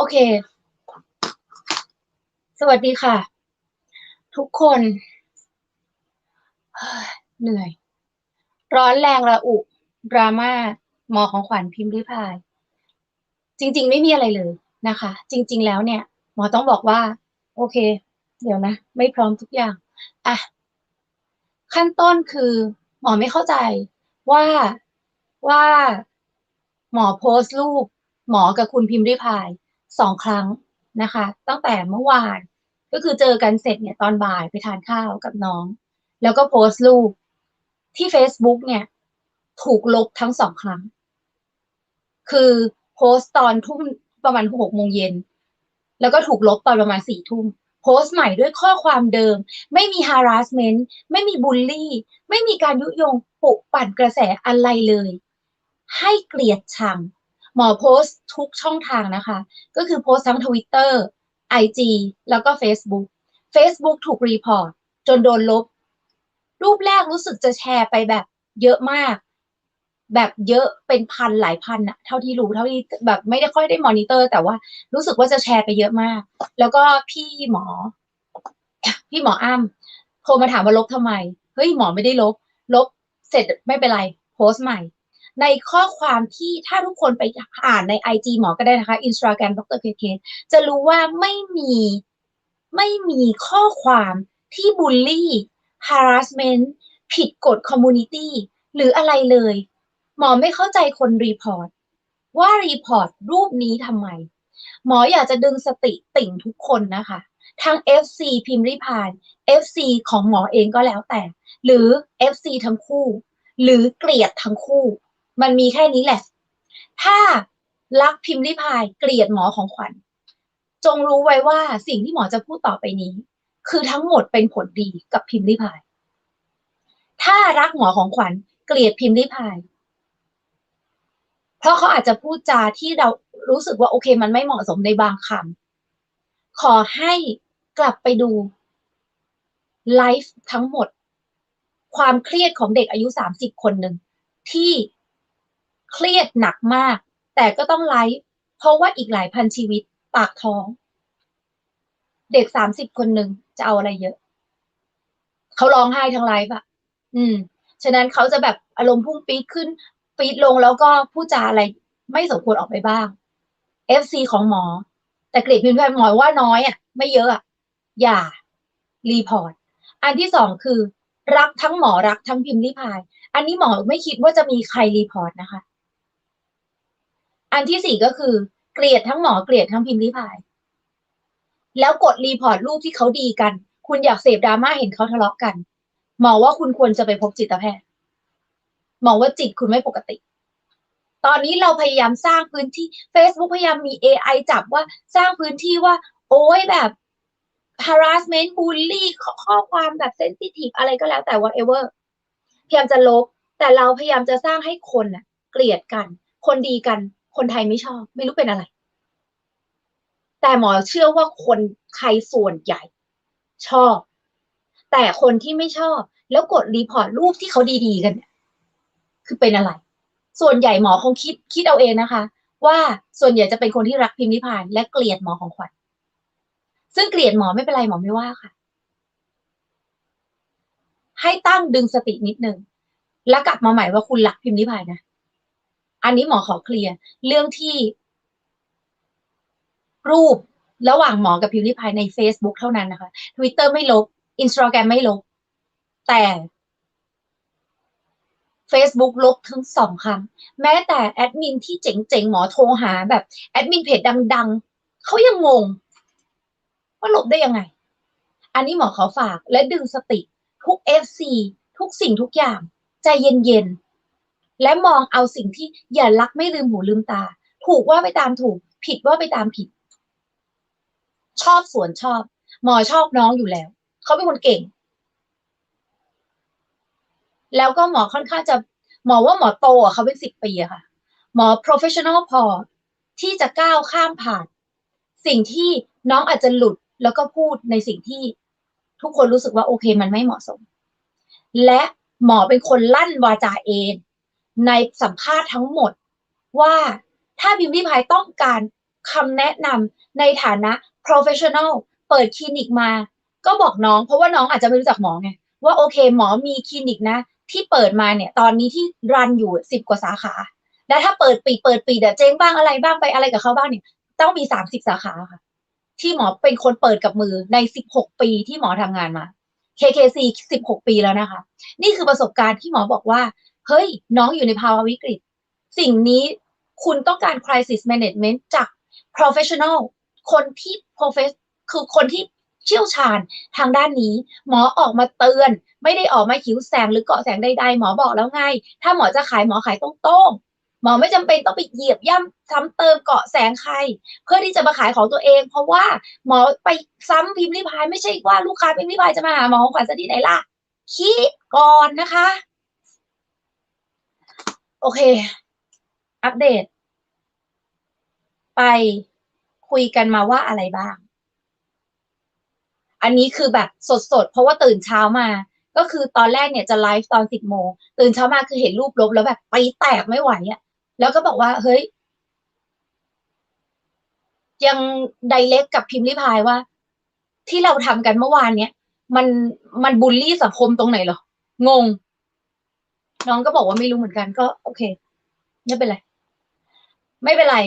โอเค สวัสดีค่ะ ทุกคน เหนื่อย ร้อนแรงระอุ ดราม่า หมอของขวัญพิมพ์ริพาย จริง ๆ ไม่มีอะไรเลยนะคะ จริง ๆ แล้วเนี่ย หมอต้องบอกว่า โอเค เดี๋ยวนะ ไม่พร้อมทุกอย่าง อะ ขั้นต้นคือ หมอไม่เข้าใจว่าว่าหมอโพสต์รูปหมอกับคุณพิมพ์ริพาย สองครั้งนะคะ ตั้งแต่เมื่อวาน ก็คือเจอกันเสร็จเนี่ยตอนบ่ายไปทานข้าวกับน้อง แล้วก็โพสต์รูปที่ Facebook เนี่ย ถูกลบทั้งสองครั้ง คือโพสต์ตอนทุ่มประมาณหกโมงเย็น แล้วก็ถูกลบตอนประมาณสี่ทุ่มโพสต์ใหม่ด้วยข้อความเดิม ไม่มี harassment ไม่มีบูลลี่ไม่มีการยุยงปลุกปั่นกระแสอะไรเลย ให้เกลียดชัง หมอโพสต์ทุกช่องทางนะคะ ก็คือโพสต์ทั้ง Twitter IG แล้วก็ Facebook Facebook ถูกรีพอร์ตจนโดนลบ รูปแรกรู้สึกจะแชร์ไปแบบเยอะมาก แบบเยอะเป็นพันหลายพันอะเท่าที่รู้เท่าที่แบบไม่ได้ค่อยได้มอนิเตอร์ แต่ว่ารู้สึกว่าจะแชร์ไปเยอะมาก แล้วก็พี่หมอ พี่หมออ้ำโทรมาถามว่าลบทำไม เฮ้ยหมอไม่ได้ลบ ลบเสร็จไม่เป็นไร โพสต์ใหม่ ในข้อความที่ถ้าทุกคนไปอ่านใน IG หมอก็ได้นะคะ Instagram ดรเคเคจะรู้ว่าไม่มีไม่มีข้อความที่บูลลี่ harassment ผิดกฎ community หรืออะไรเลย หมอไม่เข้าใจคนรีพอร์ตว่ารีพอร์ตรูปนี้ทำไม หมออยากจะดึงสติติ่งทุกคนนะคะทั้ง FC พิมพ์ริพาย FC ของหมอเองก็แล้วแต่ หรือ FC ทั้งคู่ หรือเกลียดทั้งคู่ มันมีแค่นี้แหละ ถ้ารักพิมพ์ริพายเกลียดหมอของขวัญ จงรู้ไว้ว่าสิ่งที่หมอจะพูดต่อไปนี้ คือทั้งหมดเป็นผลดีกับพิมพ์ริพาย ถ้ารักหมอของขวัญเกลียดพิมพ์ริพาย เพราะเขาอาจจะพูดจาที่เรารู้สึกว่าโอเค มันไม่เหมาะสมในบางคำขอให้กลับไปดูไลฟ์ทั้งหมด ความเครียดของเด็กอายุสามสิบคนหนึ่งที่ เครียดหนักมาก แต่ก็ต้องไลฟ์เพราะว่าอีกหลายพันชีวิตปากท้อง เด็กสามสิบคนหนึ่งจะเอาอะไรเยอะ เขาร้องไห้ทั้งไลฟ์อะอืม ฉะนั้นเขาจะแบบอารมณ์พุ่งปี๊ดขึ้นปี๊ดลงแล้วก็พูดจาอะไรไม่สมควรออกไปบ้าง FC ของหมอ แต่เกรดพิมพ์แพทย์หมอว่าน้อยอะไม่เยอะอะอย่ารีพอร์ตอันที่สองคือ รักทั้งหมอรักทั้งพิมพ์ริพาย อันนี้หมอไม่คิดว่าจะมีใครรีพอร์ตนะคะ อันที่สี่ก็คือ เกลียดทั้งหมอเกลียดทั้งพิมพ์ริพาย แล้วกดรีพอร์ตรูปที่เขาดีกัน คุณอยากเสพดราม่าเห็นเขาทะเลาะกัน หมอว่าคุณควรจะไปพบจิตแพทย์ หมอว่าจิตคุณไม่ปกติ ตอนนี้เราพยายามสร้างพื้นที่ Facebook พยายามมี AI จับว่าสร้างพื้นที่ว่า โอ้ยแบบ harassment bully ข้อข้อความแบบ sensitive อะไรก็แล้วแต่ whatever พยายามจะลบ แต่เราพยายามจะสร้างให้คนน่ะเกลียดกัน คนดีกัน คนไทยไม่ชอบ ไม่รู้เป็นอะไร แต่หมอเชื่อว่าคนไทยส่วนใหญ่ ชอบ แต่คนที่ไม่ชอบ แล้วกดรีพอร์ตรูปที่เขาดีๆกันเนี่ยคือเป็นอะไร ส่วนใหญ่หมอคงคิดคิดเอาเองนะคะ ว่าส่วนใหญ่จะเป็นคนที่รักพิมพ์นิพาน และเกลียดหมอของขวัญซึ่งเกลียดหมอไม่เป็นไรหมอไม่ว่าค่ะ ให้ตั้งดึงสตินิดนึงแล้วกลับมาใหม่ว่าคุณรักพิมพ์นิพายนะ อันนี้หมอขอเคลียร์เรื่องที่ รูประหว่างหมอกับพิมพ์นิพายใน Facebook เท่านั้นนะคะ Twitter ไม่ลบ Instagram ไม่ลบ แต่ Facebook ลบทั้งสองครั้ง แม้แต่แอดมินที่เจ๋งๆ หมอโทรหาแบบแอดมินเพจดังๆ เขายังงง ว่าลบได้ยังไง อันนี้หมอขอฝากและดึงสติ ทุก FC ทุกสิ่งทุกอย่าง ใจเย็นๆ และมองเอาสิ่งที่อย่ารักไม่ลืมหูลืมตา ถูกว่าไปตามถูก ผิดว่าไปตามผิด ชอบสวนชอบ หมอชอบน้องอยู่แล้ว เขาเป็นคนเก่ง แล้วก็หมอค่อนข้างจะหมอว่าหมอโตอะเขาเป็นสิบปีอะค่ะ หมอ professional พอที่จะก้าวข้ามผ่าน สิ่งที่น้องอาจจะหลุดแล้วก็พูดในสิ่งที่ทุกคนรู้สึกว่าโอเคมันไม่เหมาะสม และหมอเป็นคนลั่นวาจาเอง ในสัมภาษณ์ทั้งหมด ว่าถ้าพิมพ์ริพายต้องการคำแนะนำในฐานะ professional เปิดคลินิกมา ก็บอกน้องเพราะว่าน้องอาจจะไม่รู้จักหมอไงว่าโอเคหมอมีคลินิกนะ ที่เปิดมาเนี่ยตอนนี้ที่รันอยู่สิบกว่าสาขา แล้วถ้าเปิดปีเปิดปีเดี๋ยวเจ๊งบ้างอะไรบ้างไปอะไรกับเขาบ้างเนี่ยต้องมีสามสิบสาขาค่ะ ที่หมอเป็นคนเปิดกับมือในสิบหกปีที่หมอทำงานมา KKC สิบหกปีแล้วนะคะ นี่คือประสบการณ์ที่หมอบอกว่า เฮ้ย น้องอยู่ในภาวะวิกฤต สิ่งนี้คุณต้องการ crisis management จาก professional คนที่ profess คือคนที่เชี่ยวชาญทางด้านนี้ หมอออกมาเตือน ไม่ได้ออกมาหิวแสงหรือเกาะแสงใดๆ หมอบอกแล้วไง ถ้าหมอจะขายหมอขายตรงๆหมอไม่จำเป็นต้องไปเหยียบย่ำซ้ำเติมเกาะแสงใคร เพื่อที่จะมาขายของตัวเอง เพราะว่าหมอไปซ้ำพิมพ์ริพายไม่ใช่ว่าลูกค้าพิมพ์ริพายจะมาหาหมอของขวัญซะที่ไหนล่ะคิดก่อนนะคะ โอเค อัปเดต ไปคุยกันมาว่าอะไรบ้าง อันนี้คือแบบสดๆ เพราะว่าตื่นเช้ามา ก็คือตอนแรกเนี่ยจะไลฟ์ตอนสิบโมงตื่นเช้ามาคือเห็นรูปลบแล้วแบบไปแตกไม่ไหวอะ่ะ แล้วก็บอกว่า เฮ้ย ยังไดเ c กกับพิมพ์ริพายว่า ที่เราทำกันเมื่อวานเนี้ยมันมันบูลลี่สังคมตรงไหนเหรอ งง น้องก็บอกว่าไม่รู้เหมือนกันก็ โอเค ไม่เป็นไร ไม่เป็นไร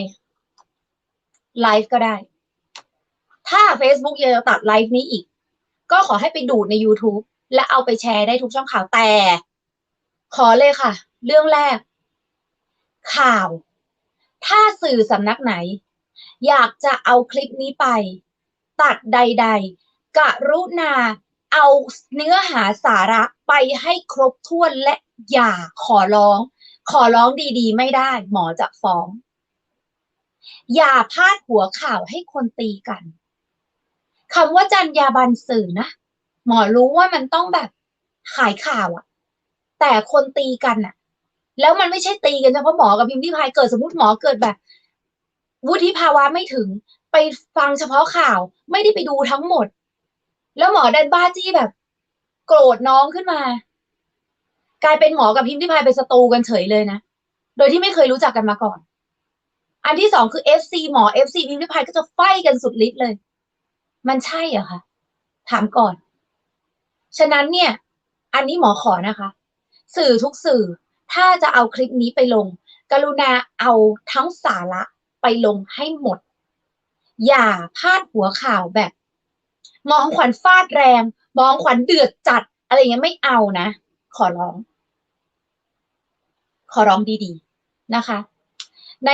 ไลฟ์ก็ได้ ถ้า Facebook ยังจะตัดไลฟ์นี้อีก ก็ขอให้ไปดูดใน YouTube และเอาไปแชร์ได้ทุกช่องข่าวแต่ ขอเลยค่ะ เรื่องแรก ข่าว ถ้าสื่อสำนักไหน อยากจะเอาคลิปนี้ไป ตัดใด ๆ กรุณา เอาเนื้อหาสาระไปให้ครบถ้วนและอย่าขอร้อง ขอร้องดีๆ ไม่ได้ หมอจะฟ้อง อย่าพาดหัวข่าวให้คนตีกันคำว่าจรรยาบรรณสื่อนะ หมอรู้ว่ามันต้องแบบขายข่าวอะแต่คนตีกันอะแล้วมันไม่ใช่ตีกันเฉพาะหมอกับพิมพ์ที่พายเกิดสมมติหมอเกิดแบบ วุฒิภาวะไม่ถึง ไปฟังเฉพาะข่าว ไม่ได้ไปดูทั้งหมด แล้วหมอดันบ้าจี้แบบ โกรธน้องขึ้นมา กลายเป็นหมอกับพิมพ์ที่พายเป็นศัตรูกันเฉยเลยนะ โดยที่ไม่เคยรู้จักกันมาก่อน อันที่สองคือ FC หมอ FC พิมพ์ที่พายก็จะไฟกันสุดฤทธิ์เลย มันใช่เหรอคะถามก่อน ฉะนั้นเนี่ย อันนี้หมอขอนะคะ สื่อทุกสื่อถ้าจะเอาคลิปนี้ไปลง กรุณาเอาทั้งสาระไปลงให้หมด อย่าพาดหัวข่าวแบบ มองขวัญฟาดแรง มองขวัญเดือดจัด อะไรเงี้ยไม่เอานะ ขอร้อง ขอร้องดี ๆ นะคะ ใน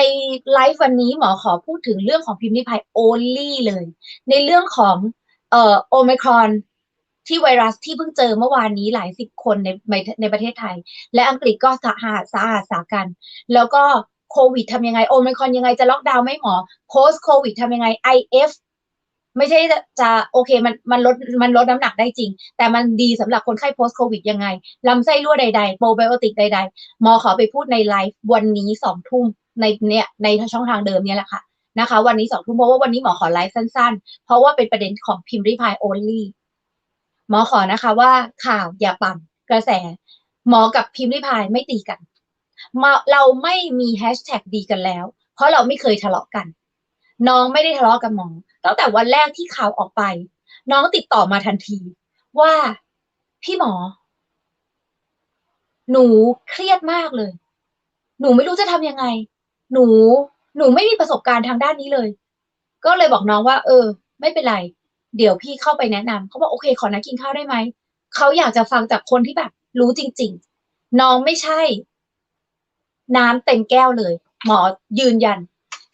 ไลฟ์วันนี้หมอขอพูดถึงเรื่องของพิมพ์นิพาย only เลย ในเรื่องของเอ่อโอมครอนที่ไวรัสที่เพิ่งเจอเมื่อวานนี้หลายสิบคนในในประเทศไทย และอังกฤษก็สาหัสสาหัสสากัน แล้วก็โควิดทำยังไงโอมครอนยังไงจะล็อกดาวน์ไม่หมอ post โควิดทำยังไง IF ไม่ใช่จะโอเคมันมันลดมันลดน้ำหนักได้จริง แต่มันดีสำหรับคนไข้ post โควิดยังไงลำไส้รั่วใดๆโปรไบโอติกใด ๆ หมอขอไปพูดในไลฟ์วันนี้สองทุ่มในเนี่ยในช่องทางเดิมเนี่ยแหละค่ะนะคะ วันนี้สองทุ่มเพราะว่าวันนี้หมอขอไลฟ์สั้นๆ เพราะว่าเป็นประเด็นของพิมพ์ริพาย only หมอขอนะคะว่าข่าวอย่าปั่นกระแส หมอกับพิมพ์ริพายไม่ตีกันเราไม่มีแฮชแท็กดีกันแล้ว เพราะเราไม่เคยทะเลาะกัน น้องไม่ได้ทะเลาะกับหมอ ตั้งแต่วันแรกที่ข่าวออกไป น้องติดต่อมาทันที ว่าพี่หมอ หนูเครียดมากเลย หนูไม่รู้จะทำยังไง หนู หนูไม่มีประสบการณ์ทางด้านนี้เลย ก็เลยบอกน้องว่า เออ ไม่เป็นไร เดี๋ยวพี่เข้าไปแนะนำเขาบอกโอเค ขอนัดกินข้าวได้ไหมเขาอยากจะฟังจากคนที่แบบ รู้จริง ๆ น้องไม่ใช่ น้ำเต็มแก้วเลย หมอยืนยัน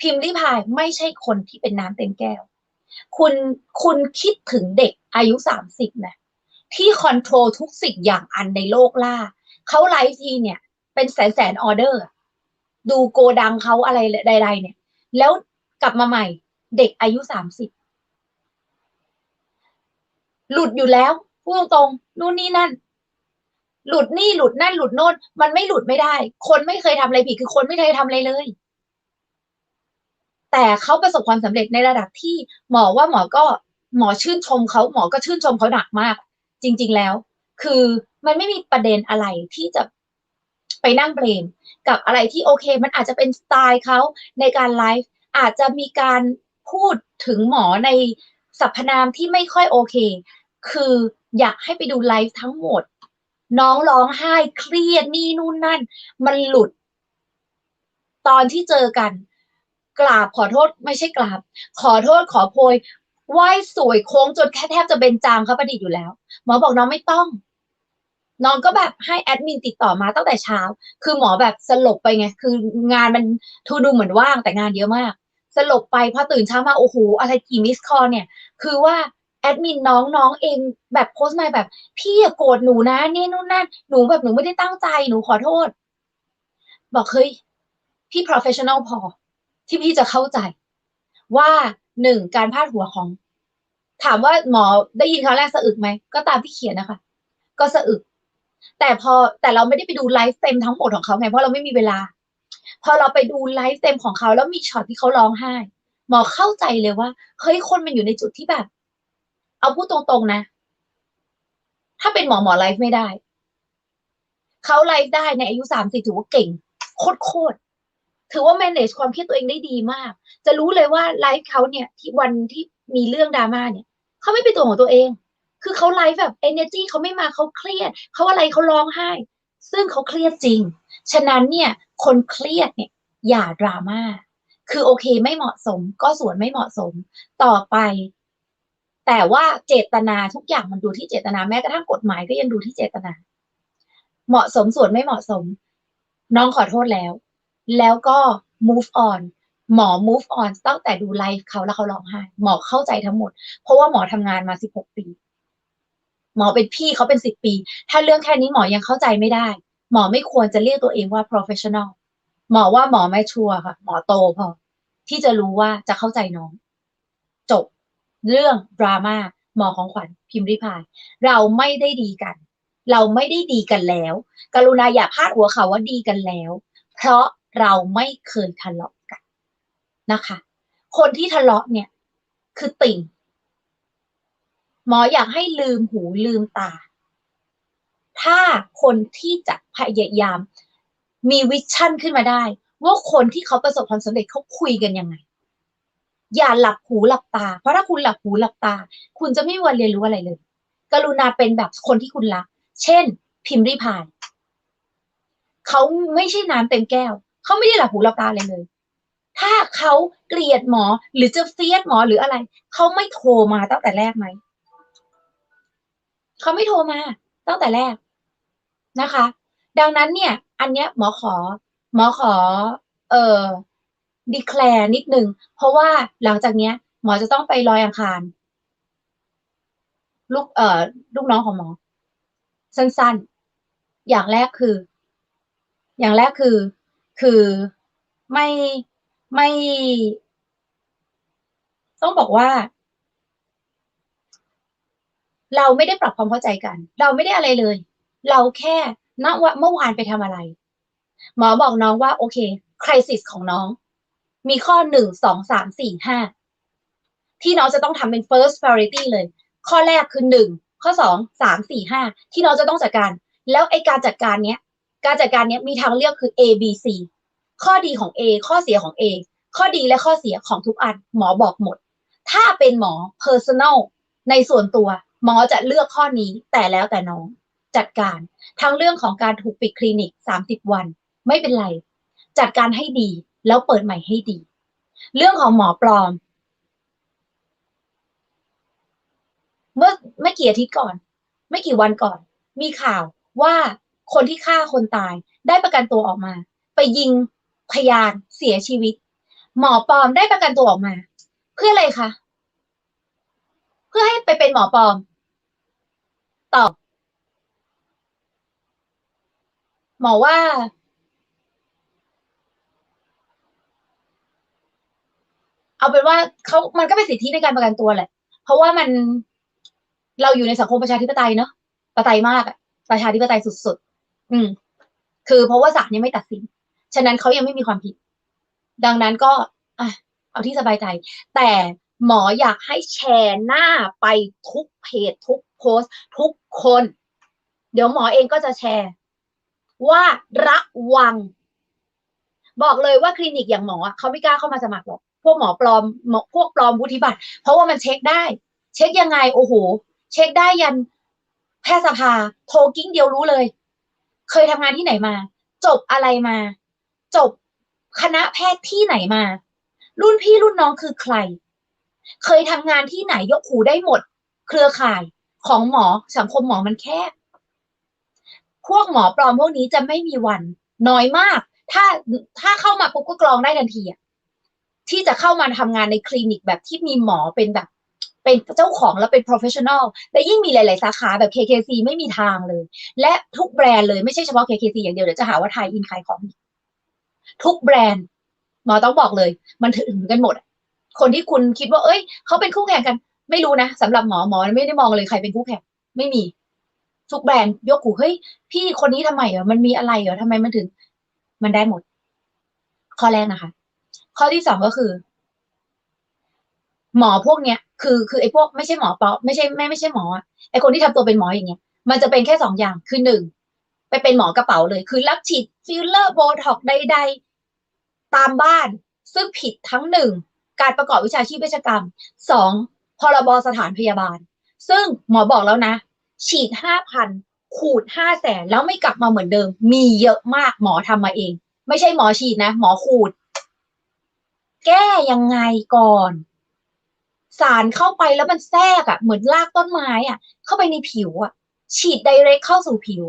พิมพ์ริพายไม่ใช่คนที่เป็นน้ำเต็มแก้ว คุณคุณคิดถึงเด็กอายุสามสิบนะที่คอนโทรลทุกสิ่งอย่างอันในโลกล่า เขาไลฟ์ทีเนี่ย เป็นแสนแสนออเดอร์ ดูโกดังเขาอะไรใดๆเนี่ย แล้วกลับมาใหม่ เด็กอายุสามสิบหลุดอยู่แล้วพูดตรงๆนู่นนี่นั่น หลุดนี่หลุดนั่นหลุดโน่น มันไม่หลุดไม่ได้ คนไม่เคยทำอะไรผิดคือคนไม่เคยทำอะไรเลย แต่เขาประสบความสำเร็จในระดับที่หมอว่าหมอก็หมอชื่นชมเขาหมอก็ชื่นชมเขาหนักมาก จริง ๆแล้ว คือมันไม่มีประเด็นอะไรที่จะไปนั่งเบรมกับอะไรที่โอเค มันอาจจะเป็นสไตล์เขาในการไลฟ์อาจจะมีการพูดถึงหมอในสรรพนามที่ไม่ค่อยโอเค คืออยากให้ไปดูไลฟ์ทั้งหมด น้องร้องไห้เครียดนี่นู่นนั่น มันหลุด ตอนที่เจอกัน กราบขอโทษไม่ใช่กราบ ขอโทษขอโพยไหว้สวยโค้งจนแค่แทบจะเป็นจางเขาประดิษฐ์อยู่แล้ว หมอบอกน้องไม่ต้อง น้องก็แบบให้แอดมินติดต่อมาตั้งแต่เช้า คือหมอแบบสลบไปไง คืองานมันทูดูเหมือนว่างแต่งานเยอะมาก สลบไปพอตื่นเช้ามาโอ้โหอะไรกี่มิสคอเนี่ย คือว่าแอดมินน้องน้องเองแบบโพสต์มาแบบ พี่อย่าโกรธหนูนะนี่นู่นนั่นหนูแบบหนูไม่ได้ตั้งใจหนูขอโทษ บอกเฮ้ยพี่ professional พอ ที่พี่จะเข้าใจ ว่าหนึ่งการพาดหัวของ ถามว่าหมอได้ยินครั้งแรกสะอึกไหมก็ตามที่เขียนนะคะ ก็สะอึก แต่พอแต่เราไม่ได้ไปดูไลฟ์เต็มทั้งหมดของเขาไงเพราะเราไม่มีเวลา พอเราไปดูไลฟ์เต็มของเขาแล้วมีช็อตที่เขาร้องไห้ หมอเข้าใจเลยว่าเฮ้ยคนมันอยู่ในจุดที่แบบ เอาพูดตรงๆนะ ถ้าเป็นหมอหมอไลฟ์ไม่ได้เขาไลฟ์ได้ในอายุสามสิบถือว่าเก่งโคตร ถือว่า manage ความเครียดตัวเองได้ดีมาก จะรู้เลยว่าไลฟ์เขาเนี่ยที่วันที่มีเรื่องดราม่าเนี่ยเขาไม่เป็นตัวของตัวเอง คือเขาไลฟ์แบบ energy เขาไม่มาเขาเครียดเขาอะไรเขาร้องไห้ ซึ่งเขาเครียดจริง ฉะนั้นเนี่ยคนเครียดเนี่ยอย่าดราม่าคือโอเคไม่เหมาะสม ก็ส่วนไม่เหมาะสมต่อไป แต่ว่าเจตนาทุกอย่างมันดูที่เจตนาแม้กระทั่งกฎหมายก็ยังดูที่เจตนา เหมาะสมส่วนไม่เหมาะสม น้องขอโทษแล้ว แล้วก็ move on หมอ move on ตั้งแต่ดูไลฟ์เขาแล้วเขาร้องไห้หมอเข้าใจทั้งหมด เพราะว่าหมอทำงานมา16ปี หมอเป็นพี่เขาเป็น10ปี ถ้าเรื่องแค่นี้หมอยังเข้าใจไม่ได้ หมอไม่ควรจะเรียกตัวเองว่า professional หมอว่าหมอไม่ชัวร์ค่ะ หมอโตพอ ที่จะรู้ว่าจะเข้าใจน้อง จบเรื่องดราม่าหมอของขวัญพิมพ์ริพาย เราไม่ได้ดีกัน เราไม่ได้ดีกันแล้ว กรุณาอย่าพาดหัวข่าวว่าดีกันแล้ว เพราะ เราไม่เคยทะเลาะกันนะคะ คนที่ทะเลาะเนี่ย คือติ่ง หมออยากให้ลืมหูลืมตา ถ้าคนที่จะพยายามมีวิชั่นขึ้นมาได้ ว่าคนที่เขาประสบความสำเร็จเขาคุยกันยังไง อย่าหลับหูหลับตา เพราะถ้าคุณหลับหูหลับตา คุณจะไม่มีวันเรียนรู้อะไรเลย กรุณาเป็นแบบคนที่คุณรัก เช่น พิมพ์ริพายเขาไม่ใช่น้ำเต็มแก้ว เขาไม่ได้หลับหูหลับตาเลยเลย ถ้าเขาเกลียดหมอหรือจะเฟียดหมอหรืออะไร เขาไม่โทรมาตั้งแต่แรกไหม เขาไม่โทรมาตั้งแต่แรกนะคะ ดังนั้นเนี่ย อันเนี้ยหมอขอ หมอขอ เอ่อดีแคลร์นิดนึง เพราะว่าหลังจากเนี้ย หมอจะต้องไปลอยอังคาร ลูกเอ่อลูกน้องของหมอ สั้นๆ อย่างแรกคือ อย่างแรกคือ คือไม่ไม่ ต้องบอกว่า เราไม่ได้ปรับความเข้าใจกัน เราไม่ได้อะไรเลย เราแค่ณว่าเมื่อวานไปทำอะไร หมอบอกน้องว่า โอเคคริสิสของน้อง มีข้อหนึ่งสองสามสี่ห้าที่น้องจะต้องทำเป็น first priority เลย ข้อแรกคือหนึ่งข้อสองสามสี่ห้าที่น้องจะต้องจัดการ แล้วไอการจัดการเนี้ย การจัดการเนี้ยมีทางเลือกคือ A B C ข้อดีของ A ข้อเสียของ A ข้อดีและข้อเสียของทุกอันหมอบอกหมด ถ้าเป็นหมอ personal ในส่วนตัวหมอจะเลือกข้อนี้แต่แล้วแต่น้องจัดการทั้งเรื่องของการถูกปิดคลินิก 30 วัน ไม่เป็นไร จัดการให้ดีแล้วเปิดใหม่ให้ดี เรื่องของหมอปลอม เมื่อไม่กี่อาทิตย์ก่อน ไม่กี่วันก่อน มีข่าวว่า คนที่ฆ่าคนตาย ได้ประกันตัวออกมา ไปยิงพยานเสียชีวิต หมอปลอมได้ประกันตัวออกมา เพื่ออะไรคะเพื่อให้ไปเป็นหมอปลอมตอบหมอว่าเอาเป็นว่าเขามันก็เป็นสิทธิในการประกันตัวแหละ เพราะว่ามันเราอยู่ในสังคมประชาธิปไตยเนาะประไตยมากประชาธิปไตยสุด อืม คือเพราะว่าศาลยังไม่ตัดสิน ฉะนั้นเขายังไม่มีความผิด ดังนั้นก็อะเอาที่สบายใจ แต่หมออยากให้แชร์หน้าไปทุกเพจทุกโพสต์ทุกคน เดี๋ยวหมอเองก็จะแชร์ ว่าระวัง บอกเลยว่าคลินิกอย่างหมอเขาไม่กล้าเข้ามาสมัครหรอก พวกหมอปลอมหมอพวกปลอมวุฒิบัตร เพราะว่ามันเช็คได้ เช็คยังไง โอ้โห เช็คได้ยันแพทยสภา โทรกิ้งเดียวรู้เลย เคยทำงานที่ไหนมา จบอะไรมา จบคณะแพทย์ที่ไหนมา รุ่นพี่รุ่นน้องคือใคร เคยทำงานที่ไหนยกหูได้หมด เครือข่ายของหมอสังคมหมอมันแคบพวกหมอปลอมพวกนี้จะไม่มีวัน น้อยมาก ถ้าถ้าเข้ามาปุ๊บก็กรองได้ทันทีอะที่จะเข้ามาทำงานในคลินิกแบบที่มีหมอเป็นแบบ เป็นเจ้าของแล้วเป็น professional และยิ่งมีหลาย ๆ สาขาแบบ KKC ไม่มีทางเลย และทุกแบรนด์เลยไม่ใช่เฉพาะ KKC อย่างเดียวเดี๋ยวจะหาว่าไทยอินขายของ ทุกแบรนด์หมอต้องบอกเลย มันถึงกันหมด คนที่คุณคิดว่า เอ้ย เขาเป็นคู่แข่งกัน ไม่รู้นะสำหรับหมอหมอไม่ได้มองเลยใครเป็นคู่แข่ง ไม่มี ทุกแบรนด์ยกหูเฮ้ยพี่คนนี้ทำไมเหรอมันมีอะไรเหรอทำไมมันถึง มันได้หมด ข้อแรกนะคะ ข้อที่สองก็คือ หมอพวกเนี้ยคือคือไอ้พวกไม่ใช่หมอปอไม่ใช่ไม่ไม่ใช่หมอไอ้คนที่ทำตัวเป็นหมออย่างเงี้ย มันจะเป็นแค่สองอย่างคือหนึ่งไปเป็นหมอกระเป๋าเลย คือรับฉีดฟิลเลอร์โบท็อกใด ๆ ตามบ้าน ซึ่งผิดทั้งหนึ่งการประกอบวิชาชีพเวชกรรมสองพรบสถานพยาบาล ซึ่งหมอบอกแล้วนะ ฉีดห้าพันขูดห้าแสนแล้วไม่กลับมาเหมือนเดิม มีเยอะมากหมอทำมาเอง ไม่ใช่หมอฉีดนะ หมอขูด แก้ยังไงก่อน สารเข้าไปแล้วมันแทรกอะ่ะเหมือนรากต้นไม้อะ่ะเข้าไปในผิวอะ่ะฉีดไดเรกเข้าสู่ผิว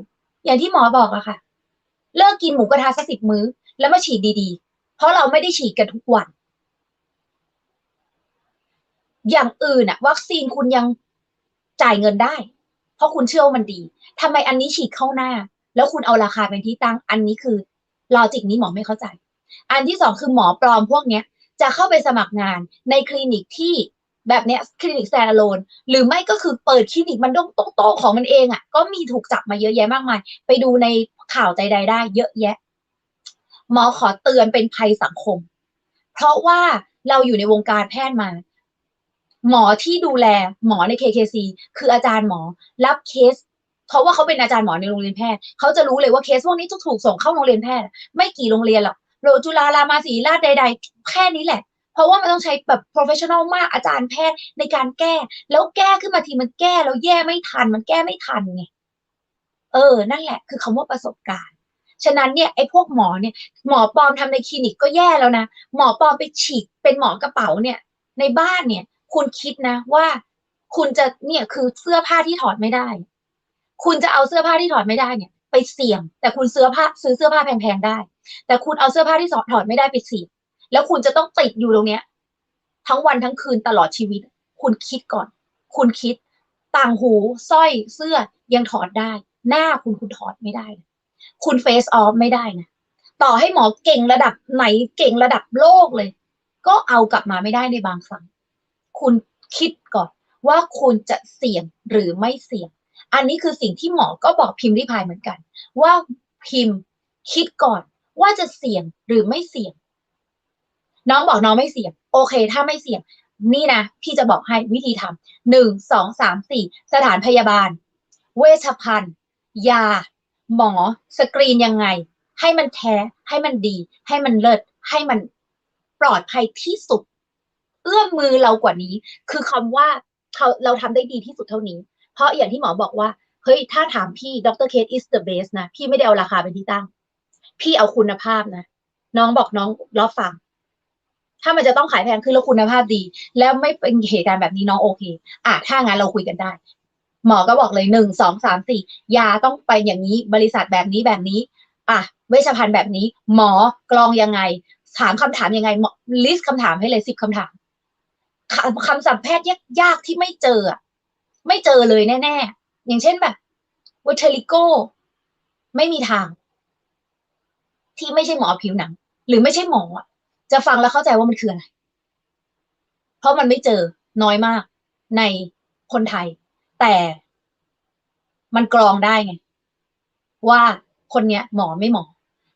อย่างที่หมอบอกอะค่ะ เลิกกินหมูกระทะสักสิบมื้อ แล้วมาฉีดดีๆ เพราะเราไม่ได้ฉีดกันทุกวัน อย่างอื่นอะวัคซีนคุณยังจ่ายเงินได้ เพราะคุณเชื่อว่ามันดีทำไมอันนี้ฉีดเข้าหน้า แล้วคุณเอาราคาเป็นที่ตั้ง อันนี้คือลอจิกนี้หมอไม่เข้าใจ อันที่สองคือหมอปลอมพวกเนี้ย จะเข้าไปสมัครงานในคลินิกที่ แบบเนี้ยคลินิกแซนโลนหรือไม่ก็คือเปิดคลินิกมันดงโตๆของมันเองอะ่ะ ก็มีถูกจับมาเยอะแยะมากมาย ไปดูในข่าวใจใดได้ เยอะแยะหมอขอเตือนเป็นภัยสังคม เพราะว่าเราอยู่ในวงการแพทย์มาหมอที่ดูแลหมอใน KKC คืออาจารย์หมอรับเคส เพราะว่าเขาเป็นอาจารย์หมอในโรงเรียนแพทย์เขาจะรู้เลยว่าเคสพวกนี้ถูกส่งเข้าโรงเรียนแพทย์ ไม่กี่โรงเรียนหรอกโรจุฬารามาศีราชใด ๆ แค่นี้แหละ เพราะว่ามันต้องใช้แบบ professional มากอาจารย์แพทย์ในการแก้ แล้วแก้ขึ้นมาทีมันแก้แล้วแย่ไม่ทัน มันแก้ไม่ทันไงเออ นั่นแหละ คือคำว่าประสบการณ์ ฉะนั้นเนี่ยไอ้พวกหมอเนี่ยหมอปลอมทำในคลินิกก็แย่แล้วนะ หมอปลอมไปฉีดเป็นหมอกระเป๋าเนี่ย ในบ้านเนี่ย คุณคิดนะว่าคุณจะเนี่ยคือเสื้อผ้าที่ถอดไม่ได้ คุณจะเอาเสื้อผ้าที่ถอดไม่ได้เนี่ย ไปเสี่ยง แต่คุณเสื้อผ้าซื้อเสื้อผ้าแพงๆได้ แต่คุณเอาเสื้อผ้าที่ถอดไม่ได้ไปเสี่ยง แล้วคุณจะต้องติดอยู่ตรงเนี้ย ทั้งวันทั้งคืนตลอดชีวิต คุณคิดก่อน คุณคิด ต่างหูสร้อยเสื้อยังถอดได้ หน้าคุณคุณถอดไม่ได้ คุณเฟซออฟไม่ได้นะต่อให้หมอเก่งระดับไหนเก่งระดับโลกเลย ก็เอากลับมาไม่ได้ในบางครั้ง คุณคิดก่อนว่าคุณจะเสี่ยงหรือไม่เสี่ยง อันนี้คือสิ่งที่หมอก็บอกพิมพ์ริพายเหมือนกัน ว่าพิมพ์คิดก่อนว่าจะเสี่ยงหรือไม่เสี่ยง น้องบอกน้องไม่เสี่ยง โอเค ถ้าไม่เสี่ยง นี่นะ พี่จะบอกให้วิธีทำหนึ่งสองสามสี่สถานพยาบาล เวชภัณฑ์ ยา หมอ สกรีนยังไง ให้มันแท้ ให้มันดี ให้มันเลิศ ให้มันปลอดภัยที่สุด เอื้อมมือเรากว่านี้ คือคำว่าเขาเราทำได้ดีที่สุดเท่านี้ เพราะอย่างที่หมอบอกว่า เฮ้ย ถ้าถามพี่ดรเคส is the best นะ พี่ไม่ได้เอาราคาเป็นที่ตั้ง พี่เอาคุณภาพนะ น้องบอกน้องรับฟัง ถ้ามันจะต้องขายแพงขึ้นแล้วคุณภาพดี แล้วไม่เป็นเหตุการณ์แบบนี้น้องโอเค อะถ้างั้นเราคุยกันได้ หมอก็บอกเลยหนึ่งสองสามสี่ยาต้องไปอย่างนี้บริษัทแบบนี้แบบนี้ อะเวชภัณฑ์แบบนี้ หมอกรองยังไง ถามคำถามยังไงลิสต์คำถามให้เลยสิบคำถามคำศัพท์แพทย์ยากๆที่ไม่เจอไม่เจอเลยแน่ๆ อย่างเช่นแบบวเทลิโกไม่มีทาง ที่ไม่ใช่หมอผิวหนัง หรือไม่ใช่หมอ จะฟังแล้วเข้าใจว่ามันคืออะไร เพราะมันไม่เจอน้อยมากในคนไทย แต่มันกรองได้ไง ว่าคนเนี้ยหมอไม่หมอ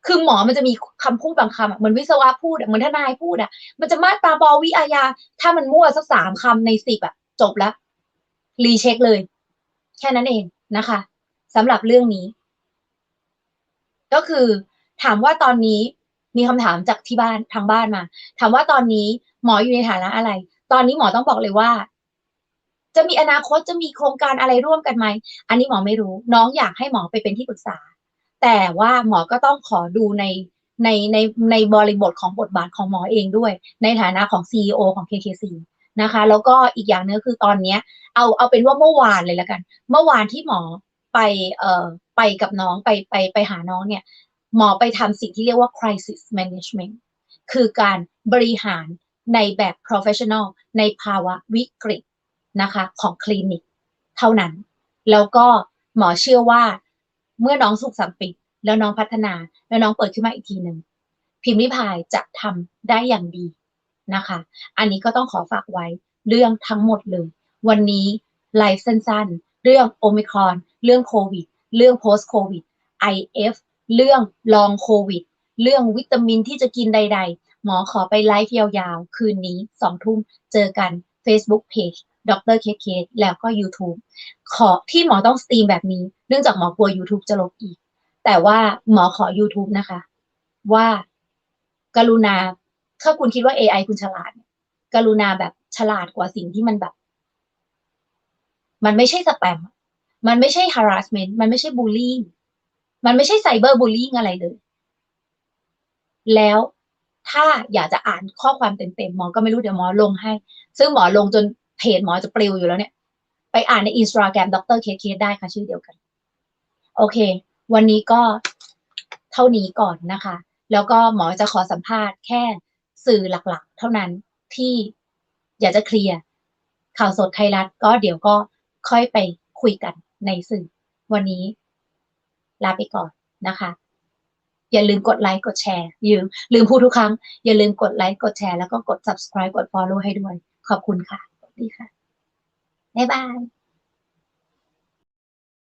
คือหมอมันจะมีคำพูดบางคำเหมือนวิศวะพูดเหมือนทนายพูดอะ มันจะมาตาบอวิอาญา ถ้ามันมั่วสักสามคำในสิบอะ จบแล้วรีเช็คเลย แค่นั้นเองนะคะสำหรับเรื่องนี้ ก็คือถามว่าตอนนี้ มีคำถามจากที่บ้านทางบ้านมา ถามว่าตอนนี้หมออยู่ในฐานะอะไร ตอนนี้หมอต้องบอกเลยว่า จะมีอนาคตจะมีโครงการอะไรร่วมกันไหม อันนี้หมอไม่รู้ น้องอยากให้หมอไปเป็นที่ปรึกษา แต่ว่าหมอก็ต้องขอดูในในในในบริบทของบทบาทของหมอเองด้วย ในฐานะของ CEO ของ KKC นะคะ แล้วก็อีกอย่างนึงคือตอนเนี้ย เอาเอาเป็นว่าเมื่อวานเลยละกัน เมื่อวานที่หมอไปเอ่อไปกับน้องไปไปไปหาน้องเนี่ย หมอไปทำสิ่งที่เรียกว่า crisis management คือการบริหารในแบบ professional ในภาวะวิกฤตนะคะของคลินิกเท่านั้น แล้วก็หมอเชื่อว่าเมื่อน้องสุขสัมปิดแล้วน้องพัฒนา แล้วน้องเปิดขึ้นมาอีกทีหนึ่งพิมพ์ริพายจะทำได้อย่างดีนะคะ อันนี้ก็ต้องขอฝากไว้เรื่องทั้งหมดเลย วันนี้ไลฟ์สั้นๆ เรื่องโอมิครอน เรื่องโควิด เรื่อง post โควิด IF เรื่องลองโควิด เรื่องวิตามินที่จะกินใด ๆ หมอขอไปไลฟ์ยาวๆ คืนนี้สองทุ่มเจอกัน Facebook Page ดรเคเคแล้วก็ YouTube ขอที่หมอต้องสตรีมแบบนี้ เนื่องจากหมอกลัว YouTube จะลบอีก แต่ว่าหมอขอ YouTube นะคะ ว่ากรุณา ถ้าคุณคิดว่า AI คุณฉลาด กรุณาแบบฉลาดกว่าสิ่งที่มันแบบ มันไม่ใช่สแปมมันไม่ใช่ harassment มันไม่ใช่ bullying มันไม่ใช่ cyber bullying อะไรเลย แล้วถ้าอยากจะอ่านข้อความเต็มๆหมอก็ไม่รู้เดี๋ยวหมอลงให้ ซึ่งหมอลงจนเพจหมอจะปลิวอยู่แล้วเนี่ย ไปอ่านในอินสตาแกรมดรเคเคได้ค่ะชื่อเดียวกัน โอเค วันนี้ก็เท่านี้ก่อนนะคะ แล้วก็หมอจะขอสัมภาษณ์แค่สื่อหลักๆ เท่านั้นที่อยากจะเคลียร์ข่าวสดไทยรัฐก็เดี๋ยวก็ค่อยไปคุยกันในสื่อวันนี้ ลาไปก่อนนะคะ อย่าลืมกดไลค์กดแชร์ยืมลืมพูดทุกครั้ง อย่าลืมกดไลค์กดแชร์แล้วก็กด subscribe กด follow ให้ด้วย ขอบคุณค่ะสวัสดีค่ะบ๊ายบาย